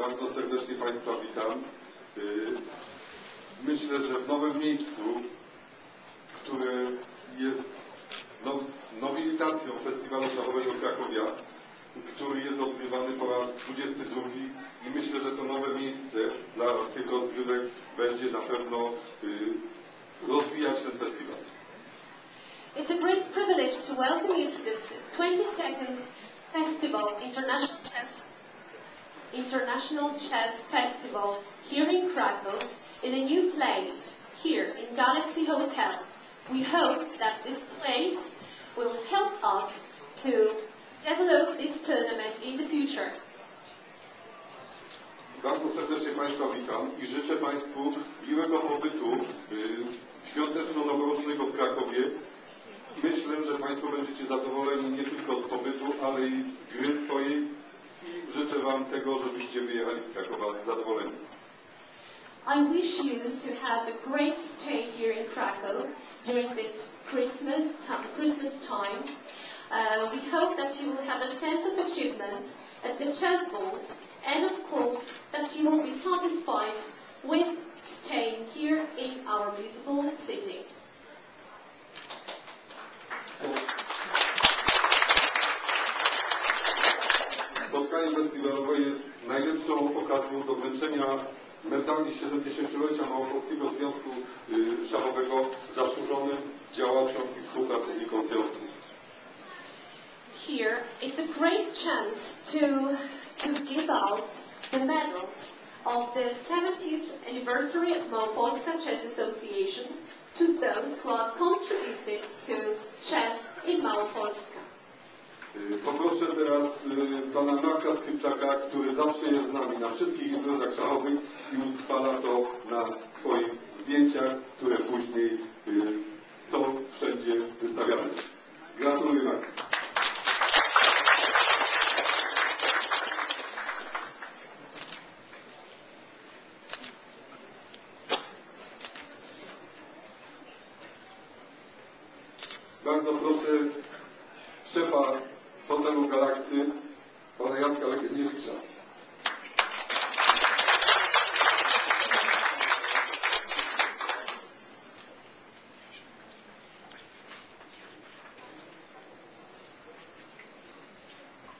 Bardzo serdecznie Państwa witam. Y, Myślę, że w nowym miejscu, które jest now, nobilitacją Festiwalu Szachowego Krakowia, który jest odgrywany po raz 22 i myślę, że to nowe miejsce dla tych rozgrywek będzie na pewno y, rozwijać ten festiwal. It's a great privilege to welcome you to this 22nd Festival, International Chess, International Chess Festival here in Krakow, in a new place, here in Galaxy Hotel. We hope that this place will help us to develop this tournament in the future. Bardzo serdecznie Państwa witam i życzę Państwu miłego pobytu y, świąteczno-noworocznego w Krakowie. Myślę, że Państwo będziecie zadowoleni nie tylko z pobytu, ale i Wam tego, żebyście wyjechali z Krakowa zadowoleni. I wish you to have a great stay here in Krakow during this Christmas time. Christmas time. Uh, we hope that you will have a sense of achievement at the chess balls, and of course that you will be satisfied with staying here in Spotkanie festiwalowe jest najlepszą okazją do wręczenia medali 70-lecia Małopolskiego Związku y, Szachowego zasłużonym działaczom i współpracownikom związku. Here is a great chance to to give out the medals of the 70th anniversary of Małopolska Chess Association to those who have contributed to chess in Małopolska. Y, Poproszę teraz y, pana Marka Skrzypczaka, który zawsze jest z nami na wszystkich imprezach szachowych i utrwala to na swoich zdjęciach, które później y, są wszędzie wystawiane. Gratuluję bardzo. Bardzo proszę szefa hotelu Galaksy, pana Jacka Lekieniewicza.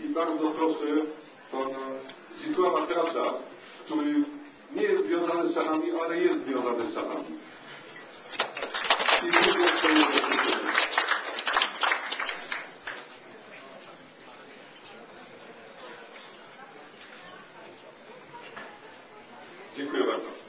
I bardzo proszę pana Zdzisława Tracza, który nie jest związany z szachami, ale jest związany z szachami. I również to jest zaproszenie. Dziękuję bardzo.